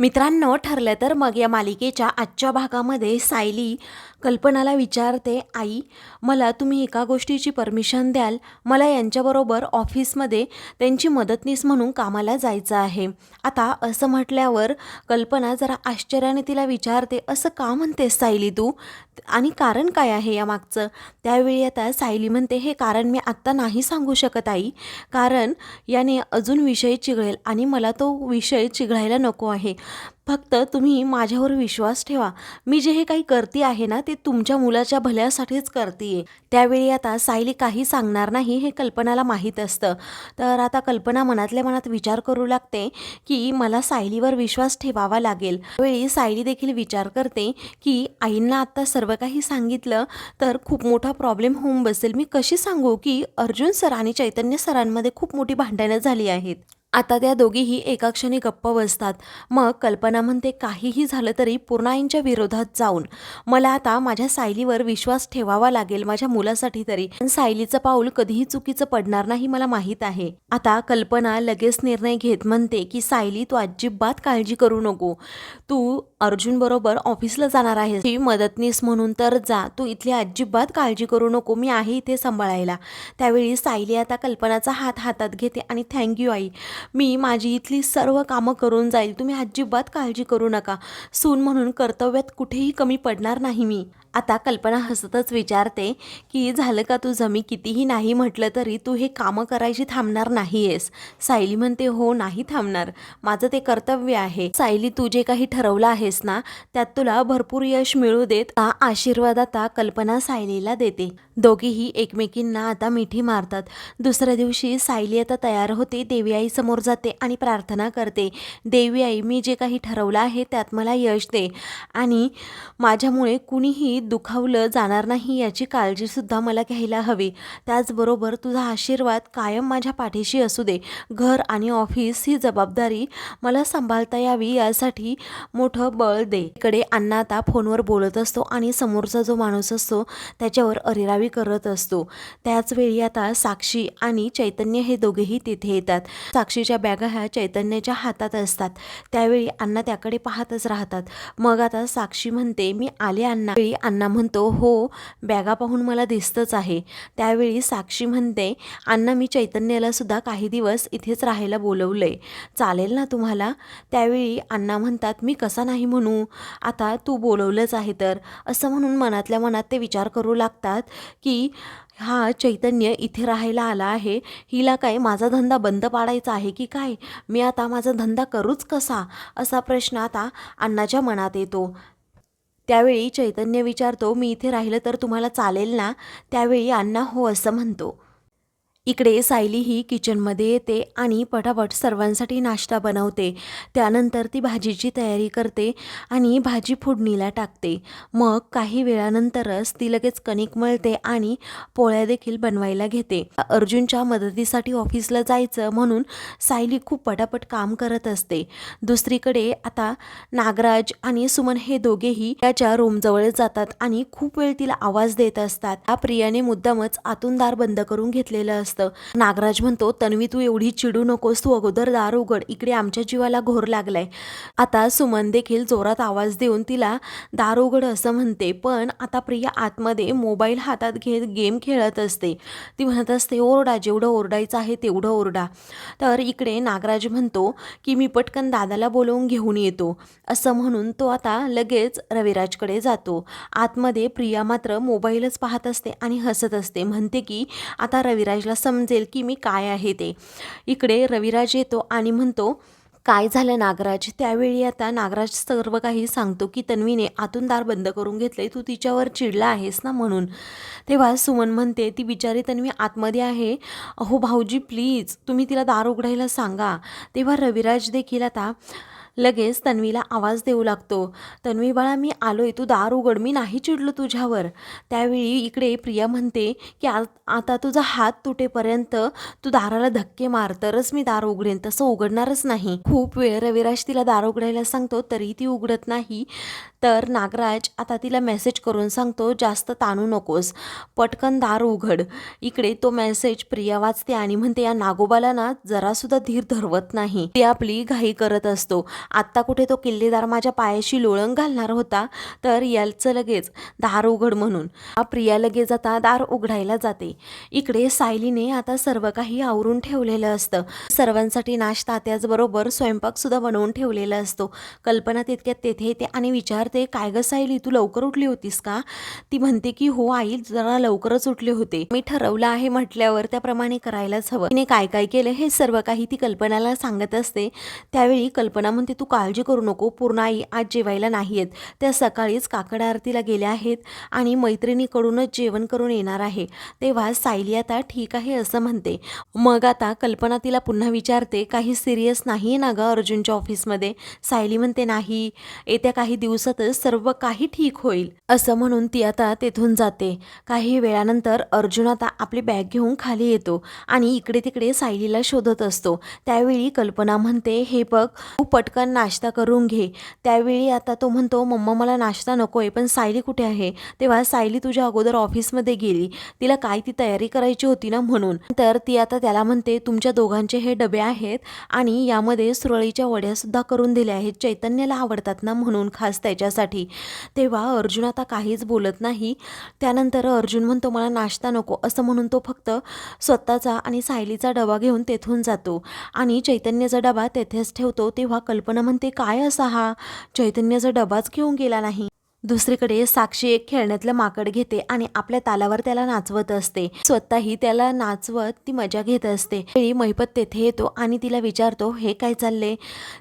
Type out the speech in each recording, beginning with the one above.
मित्रांनो ठरलं तर मग या मालिकेच्या आजच्या भागामध्ये सायली कल्पनाला विचारते आई मला तुम्ही एका गोष्टीची परमिशन द्याल. मला यांच्याबरोबर ऑफिसमध्ये त्यांची मदतनीस म्हणून कामाला जायचं आहे. आता असं म्हटल्यावर कल्पना जरा आश्चर्याने तिला विचारते असं का म्हणतेस सायली तू? आणि कारण काय आहे या मागचं त्यावेळी आता सायली म्हणते हे कारण मी आत्ता नाही सांगू शकत आई. कारण याने अजून विषय चिघळेल आणि मला तो विषय चिघळायला नको आहे. फक्त तुम्ही माझ्यावर विश्वास ठेवा. मी जे हे काही करते आहे ना ते तुमच्या मुलाच्या भल्यासाठीच करते त्यावेळी आता सायली काही सांगणार नाही हे कल्पनाला माहीत असतं. तर आता कल्पना मनातल्या मनात विचार करू लागते की मला सायलीवर विश्वास ठेवावा लागेल. त्यावेळी सायली देखील विचार करते की आईंना आत्ता सर्व काही सांगितलं तर खूप मोठा प्रॉब्लेम होऊन बसेल. मी कशी सांगू की अर्जुन सर आणि चैतन्य सरांमध्ये खूप मोठी भांडणं झाली आहेत. आता त्या दोघीही एका क्षणी गप्प बसतात. मग कल्पना म्हणते काहीही झालं तरी पूर्णाईंच्या विरोधात जाऊन. मला आता माझ्या सायलीवर विश्वास ठेवावा लागेल माझ्या मुलासाठी तरी. पण सायलीचं पाऊल कधीही चुकीचं पडणार नाही मला माहीत आहे. आता कल्पना लगेच निर्णय घेत म्हणते की सायली तू अजिबात काळजी करू नको. तू अर्जुन बरोबर ऑफिसला जाणार आहेस. ती मदतनीस म्हणून तर जा. तू इथली अजिबात काळजी करू नको. मी आहे इथे सांभाळायला. त्यावेळी सायली आता कल्पनाचा हात हातात घेते आणि थँक्यू आई. मी माझी इथली सर्व कामं करून जाईल. तुम्ही अजिबात काळजी करू नका. सून म्हणून कर्तव्यात कुठेही कमी पडणार नाही मी. आता कल्पना हसतच विचारते की झालं का तुझं? मी कितीही नाही म्हटलं तरी तू हे कामं करायची थांबणार नाही आहेस सायली म्हणते हो नाही थांबणार. माझं ते कर्तव्य आहे. सायली तू जे काही ठरवलं आहेस ना त्यात तुला भरपूर यश मिळू देत. हा आशीर्वाद आता कल्पना सायलीला देते. दोघीही एकमेकींना आता मिठी मारतात. दुसऱ्या दिवशी सायली आता तयार होते देवी आई समोर जाते आणि प्रार्थना करते देवी आई मी जे काही ठरवलं आहे त्यात मला यश दे. आणि माझ्यामुळे कुणीही दुखावलं जाणार नाही याची काळजीसुद्धा मला घ्यायला हवी. त्याचबरोबर तुझा आशीर्वाद कायम माझ्या पाठीशी असू दे. घर आणि ऑफिस ही जबाबदारी मला सांभाळता यावी यासाठी मोठं बळ दे. इकडे अण्णा आता फोनवर बोलत असतो आणि समोरचा जो माणूस असतो त्याच्यावर अरेरावी करत असतो. त्याचवेळी आता साक्षी आणि चैतन्य हे दोघेही तिथे येतात. साक्षीच्या बॅगा ह्या चैतन्याच्या हातात असतात. त्यावेळी अण्णा त्याकडे पाहतच राहतात. मग आता साक्षी म्हणते मी आले अण्णा. वेळी अण्णा म्हणतो हो बॅगा पाहून मला दिसतंच आहे. त्यावेळी साक्षी म्हणते अण्णा मी चैतन्याला सुद्धा काही दिवस इथेच राहायला बोलवलं आहे चालेल ना तुम्हाला? त्यावेळी अण्णा म्हणतात मी कसा नाही म्हणू? आता तू बोलवलंच आहे तर. असं म्हणून मनातल्या मनात ते विचार करू लागतात की हा चैतन्य इथे राहायला आला आहे. हिला काय माझा धंदा बंद पाडायचा आहे की काय? मी आता माझा धंदा करूच कसा? असा प्रश्न आता अण्णाच्या मनात येतो. त्यावेळी चैतन्य विचारतो मी इथे राहिलं तर तुम्हाला चालेल ना? त्यावेळी अण्णा हो असं म्हणतो. इकडे सायली ही किचनमध्ये येते आणि पटापट सर्वांसाठी नाश्ता बनवते. त्यानंतर ती भाजीची तयारी करते आणि भाजी फोडणीला टाकते. मग काही वेळानंतरच ती लगेच कणिक मळते आणि पोळ्या देखील बनवायला घेते. अर्जुनच्या मदतीसाठी ऑफिसला जायचं म्हणून सायली खूप पटापट काम करत असते. दुसरीकडे आता नागराज आणि सुमन हे दोघेही त्याच्या रूमजवळ जातात आणि खूप वेळ तिला आवाज देत असतात. त्या प्रियाने मुद्दामच आतून दार बंद करून घेतलेलं असतं नागराज म्हणतो तन्वी तू एवढी चिडू नकोस तू अगोदर दार उघड इकडे आमच्या जीवाला घोर लागलाय. आता सुमन देखील जोरात आवाज देऊन तिला दार उघड असं म्हणते. पण आता प्रिया आतमध्ये मोबाईल हातात घेत गेम खेळत असते. ती म्हणत असते ओरडा जेवढं ओरडायचं आहे तेवढं ओरडा. तर इकडे नागराज म्हणतो की मी पटकन दादाला बोलवून घेऊन येतो. असं म्हणून तो आता लगेच रविराजकडे जातो. आतमध्ये प्रिया मात्र मोबाईलच पाहत असते आणि हसत असते. म्हणते की आता रविराजला समजेल की मी काय आहे ते. इकडे रविराज येतो आणि म्हणतो काय झालं नागराज? त्यावेळी आता नागराज सर्व काही सांगतो की तन्वीने आतून दार बंद करून घेतले तू तिच्यावर चिडला आहेस ना म्हणून. तेव्हा सुमन म्हणते ती बिचारी तन्वी आतमध्ये आहे. अहो भाऊजी प्लीज तुम्ही तिला दार उघडायला सांगा. तेव्हा रविराज देखील आता लगेच तन्वीला आवाज देऊ लागतो. तन्वी बाळा मी आलोय. तू दार उघड. मी नाही चिडलो तुझ्यावर. त्यावेळी इकडे प्रिया म्हणते की आ आता तुझा हात तुटेपर्यंत तू दाराला धक्के मार. तरच मी दार उघडेन. तसं उघडणारच नाही. खूप वेळ रविराज तिला दार उघडायला सांगतो तरी ती उघडत नाही. तर नागराज आता तिला मेसेज करून सांगतो जास्त ताणू नकोस. पटकन दार उघड. इकडे तो मेसेज प्रिया वाचते आणि म्हणते या नागोबाला ना जरासुद्धा धीर धरवत नाही. ती आपली घाई करत असतो. आत्ता कुठे तो किल्लेदार माझ्या पायाशी लोळंग घालणार होता तर याचं लगेच दार उघड म्हणून. प्रिया लगेच आता दार उघडायला जाते. इकडे सायलीने आता सर्व काही आवरून ठेवलेलं असतं. सर्वांसाठी नाश्ता त्याचबरोबर स्वयंपाकसुद्धा बनवून ठेवलेला असतो. कल्पना तितक्यात तेथे येते आणि विचारते काय गं सायली तू लवकर उठली होतीस का? ती म्हणते की हो आई जरा लवकरच उठले होते. मी ठरवलं आहे म्हटल्यावर त्याप्रमाणे करायलाच हवं. तिने काय काय केलं हे सर्व काही ती कल्पनाला सांगत असते. त्यावेळी कल्पना म्हणते तू काळजी करू नको पूर्ण आई आज जेवायला नाही आहेत त्या सकाळीच काकड आरतीला गेल्या आहेत आणि मैत्रिणीकडूनच जेवण करून येणार आहे. तेव्हा सायली आता ठीक आहे असं म्हणते. मग आता कल्पना तिला पुन्हा विचारते काही सिरियस नाही आहे ना गं अर्जुनच्या ऑफिसमध्ये सायली म्हणते नाही. येत्या काही दिवसातच सर्व काही ठीक होईल. असं म्हणून ती आता तेथून जाते. काही वेळानंतर अर्जुन आता आपली बॅग घेऊन खाली येतो आणि इकडे तिकडे सायलीला शोधत असतो. त्यावेळी कल्पना म्हणते हे बघ तू पटकन नाश्ता करून घे. त्यावेळी आता तो म्हणतो मम्मा मला नाश्ता नको आहे पण सायली कुठे आहे? तेव्हा सायली तुझ्या अगोदर ऑफिसमध्ये गेली. तिला काय ती तयारी करायची होती ना म्हणून. तर ती आता त्याला म्हणते तुमच्या दोघांचे हे डबे आहेत आणि यामध्ये सुरळीच्या वड्यासुद्धा करून दिल्या आहेत. चैतन्याला आवडतात ना म्हणून खास त्याच्यासाठी. तेव्हा अर्जुन आता काहीच बोलत नाही. त्यानंतर अर्जुन म्हणतो मला नाश्ता नको. असं म्हणून तो फक्त स्वतःचा आणि सायलीचा डबा घेऊन तेथून जातो आणि चैतन्याचा डबा तेथेच ठेवतो. तेव्हा कल्पना म्हणते काय असा हा? चैतन्याचा डबाच घेऊन गेला नाही. दुसरीकडे साक्षी एक खेळण्यातलं माकड घेते आणि आपल्या तालावर त्याला नाचवत असते. स्वतःही त्याला नाचवत ती मजा घेत असते. वेळी महिपत तेथे येतो आणि तिला विचारतो हे काय चालले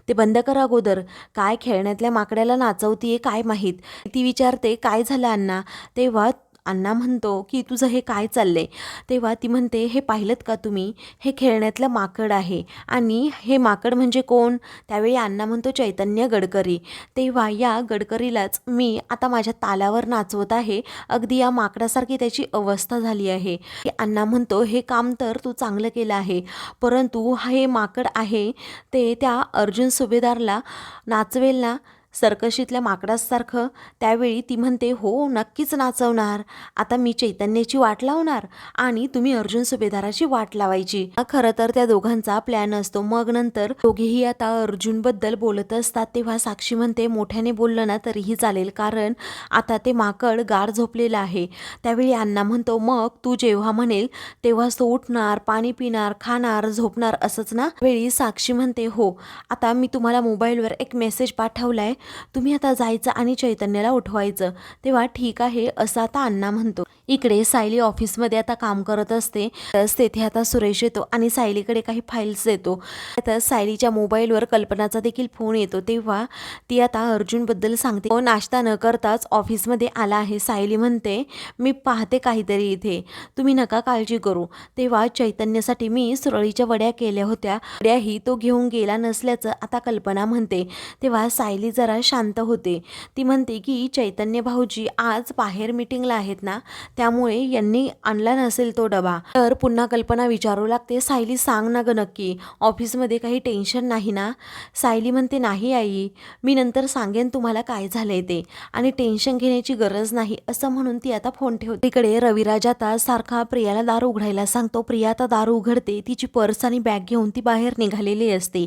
ते बंद कर अगोदर. काय खेळण्यातल्या माकड्याला नाचवतीये काय माहीत? ती विचारते काय झालं अण्णा? तेव्हा अण्णा म्हणतो की तुझं हे काय चाललंय? तेव्हा ती म्हणते हे पाहिलं का तुम्ही? हे खेळण्यातलं माकड आहे. आणि हे माकड म्हणजे कोण? त्यावेळी अण्णा म्हणतो चैतन्य गडकरी. तेव्हा या गडकरीलाच मी आता माझ्या तालावर नाचवत आहे. अगदी या माकडासारखी त्याची अवस्था झाली आहे. अण्णा म्हणतो हे काम तर तू चांगलं केलं आहे. परंतु हे माकड आहे ते त्या अर्जुन सुभेदारला नाचवेल ना? सर्कशीतल्या माकडासारखं त्यावेळी ती म्हणते हो नक्कीच नाचवणार. आता मी चैतन्याची वाट लावणार आणि तुम्ही अर्जुन सुभेदाराची वाट लावायची. हा खरं तर त्या दोघांचा प्लॅन असतो. मग नंतर दोघेही आता अर्जुनबद्दल बोलत असतात. तेव्हा साक्षी म्हणते मोठ्याने बोललं ना तरीही चालेल. कारण आता ते माकड गार झोपलेलं आहे. त्यावेळी अण्णा म्हणतो मग तू जेव्हा म्हणेल तेव्हाच तो उठणार पाणी पिणार खाणार झोपणार असंच ना? वेळी साक्षी म्हणते हो. आता मी तुम्हाला मोबाईलवर एक मेसेज पाठवलाय. तुम्ही आता जायचं आणि चैतन्याला उठवायचं. तेव्हा ठीक आहे असं आता अण्णा म्हणतो. इकडे सायली ऑफिसमध्ये आता काम करत असते. तस तेथे आता सुरेश येतो आणि सायलीकडे काही फाईल्स देतो. तर सायलीच्या मोबाईलवर कल्पनाचा देखील फोन येतो. तेव्हा ती आता अर्जुनबद्दल सांगते. "तो नाश्ता न करताच ऑफिसमध्ये आला आहे. सायली म्हणते मी पाहते काहीतरी इथे. तुम्ही नका काळजी करू. तेव्हा चैतन्यासाठी मी सुरळीच्या वड्या केल्या होत्या. वड्याही तो घेऊन गेला नसल्याचं आता कल्पना म्हणते. तेव्हा सायली जरा शांत होते. ती म्हणते की चैतन्य भाऊजी आज बाहेर मिटिंगला आहेत ना? त्यामुळे यांनी आणला नसेल तो डबा. तर पुन्हा कल्पना विचारू लागते सायली सांग ना ग नक्की ऑफिसमध्ये काही टेन्शन नाही ना? सायली म्हणते नाही आई मी नंतर सांगेन तुम्हाला काय झालंय ते आणि टेन्शन घेण्याची गरज नाही असं म्हणून ती आता फोन ठेवते. तिकडे रविराज आता सारखा प्रियाला दार उघडायला सांगतो. प्रिया आता दार उघडते तिची पर्स आणि बॅग घेऊन ती बाहेर निघालेली असते.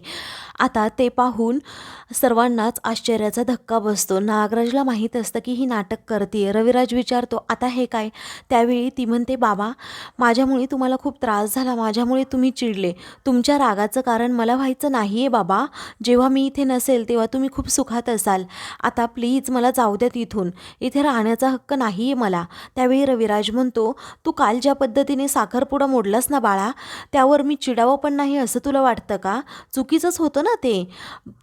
आता ते पाहून सर्वांनाच आश्चर्याचा धक्का बसतो. नागराजला माहीत असतं की ही नाटक करते रविराज विचारतो आता हे काय? त्यावेळी ती म्हणते बाबा माझ्यामुळे तुम्हाला खूप त्रास झाला. माझ्यामुळे तुम्ही चिडले. तुमच्या रागाचं कारण मला व्हायचं नाही आहे बाबा. जेव्हा मी इथे नसेल तेव्हा तुम्ही खूप सुखात असाल. आता प्लीज मला जाऊ द्या तिथून. इथे राहण्याचा हक्क नाही आहे मला. त्यावेळी रविराज म्हणतो तू काल ज्या पद्धतीने साखरपुडा मोडलास ना बाळा त्यावर मी चिडावं पण नाही असं तुला वाटतं का? चुकीचंच होतं ना ते.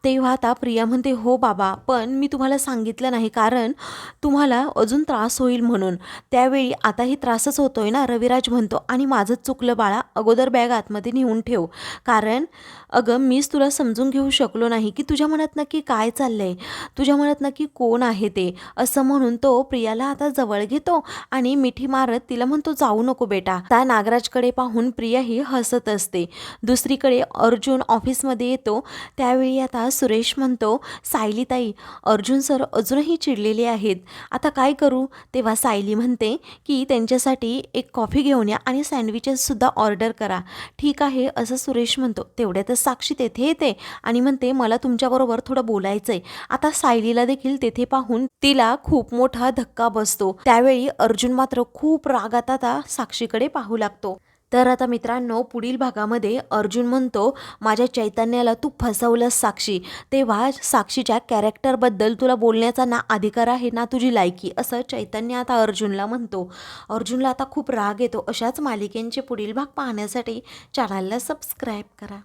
तेव्हा आता प्रिया म्हणते हो बाबा पण मी तुम्हाला सांगितलं नाही कारण तुम्हाला अजून त्रास होईल म्हणून. त्यावेळी आताही त्रासच होतोय ना रविराज म्हणतो आणि माझंच चुकलं बाळा अगोदर बॅग आतमध्ये नेऊन ठेव. कारण अगं मीच तुला समजून घेऊ शकलो नाही की तुझ्या मनात नक्की काय चाललं आहे तुझ्या मनात नक्की कोण आहे ते असं म्हणून तो प्रियाला आता जवळ घेतो आणि मिठी मारत तिला म्हणतो जाऊ नको बेटा. त्या नागराजकडे पाहून प्रिया ही हसत असते. दुसरीकडे अर्जुन ऑफिसमध्ये येतो. त्यावेळी आता सुरेश म्हणतो सायलीताई अर्जुन सर अजूनही चिडलेले आहेत. आता काय करू? तेव्हा सायली म्हणते की त्यांच्यासाठी एक कॉफी घेऊन या आणि सँडविचेससुद्धा ऑर्डर करा. ठीक आहे असं सुरेश म्हणतो. तेवढ्यातच साक्षी तेथे येते आणि म्हणते मला तुमच्याबरोबर थोडं बोलायचं आहे आता सायलीला देखील तेथे पाहून तिला खूप मोठा धक्का बसतो. त्यावेळी अर्जुन मात्र खूप रागात आता साक्षीकडे पाहू लागतो. तर आता मित्रांनो पुढील भागामध्ये अर्जुन म्हणतो माझ्या चैतन्याला तू फसवलंस साक्षी. तेव्हा साक्षीच्या कॅरेक्टरबद्दल तुला बोलण्याचा ना अधिकार आहे ना तुझी लायकी असं चैतन्य आता अर्जुनला म्हणतो. अर्जुनला आता खूप राग येतो. अशाच मालिकेंचे पुढील भाग पाहण्यासाठी चॅनलला सबस्क्राईब करा.